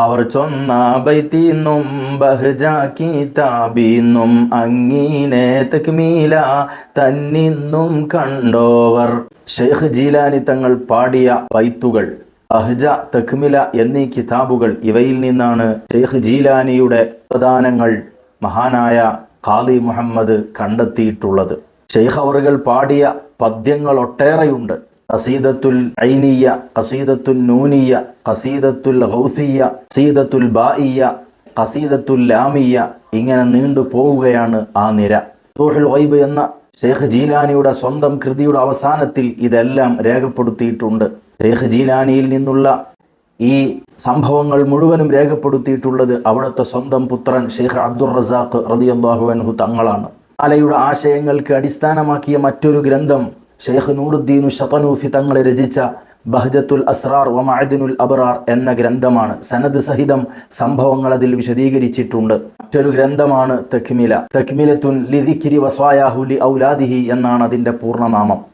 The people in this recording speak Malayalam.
അവർ ചൊന്നാബൈത്തീന്നും ബഹ്ജാക്കി താബീന്നും അങ്ങീനെ തക്മീല തന്നിന്നും കണ്ടോവർ. ഷെയ്ഖ് ജീലാനി തങ്ങൾ പാടിയ ബൈത്തുകൾ അഹ്ജ തക്മില എന്നീ കിതാബുകൾ ഇവയിൽ നിന്നാണ് ഷെയ്ഖ് ജീലാനിയുടെ പ്രദാനങ്ങൾ മഹാനായ ഖാദി മുഹമ്മദ് കണ്ടെത്തിയിട്ടുള്ളത്. ഷെയ്ഖ് അവറുകൾ പാടിയ പദ്യങ്ങൾ ഒട്ടേറെയുണ്ട് ഖസീദത്തുൽ ഐനിയ കസീദത്തുൽ നൂനിയ കസീദത്തുൽ ഹൗസിയ സീദത്തുൽ ബായിയ കസീദത്തുൽ ലാമിയ ഇങ്ങനെ നീണ്ടു പോവുകയാണ് ആ നിര. തോഹൽ വൈബ് എന്ന ഷെയ്ഖ് ജീലാനിയുടെ സ്വന്തം കൃതിയുടെ അവസാനത്തിൽ ഇതെല്ലാം രേഖപ്പെടുത്തിയിട്ടുണ്ട്. ഷെയ്ഖ് ജീലാനിയിൽ നിന്നുള്ള ഈ സംഭവങ്ങൾ മുഴുവനും രേഖപ്പെടുത്തിയിട്ടുള്ളത് അവിടുത്തെ സ്വന്തം പുത്രൻ ഷെയ്ഖ് അബ്ദുൾ റസാഖ് റതിയാഹു അൻഹു തങ്ങളാണ്. അലയുടെ ആശയങ്ങൾക്ക് അടിസ്ഥാനമാക്കിയ മറ്റൊരു ഗ്രന്ഥം ഷെയ്ഖ് നൂറുദ്ദീനു ഷതനൂഫി തങ്ങൾ രചിച്ച ബഹജത്തുൽ അസ്രാർ വ മഅദിനുൽ അബറാർ എന്ന ഗ്രന്ഥമാണ്. സനദ് സഹിതം സംഭവങ്ങൾ അതിൽ വിശദീകരിച്ചിട്ടുണ്ട്. മറ്റൊരു ഗ്രന്ഥമാണ് തക്മില. തക്മിലത്തുൻ ലിദിക്കിരി വസ്വായാഹുലി ഔലാദിഹി എന്നാണ് അതിന്റെ പൂർണനാമം.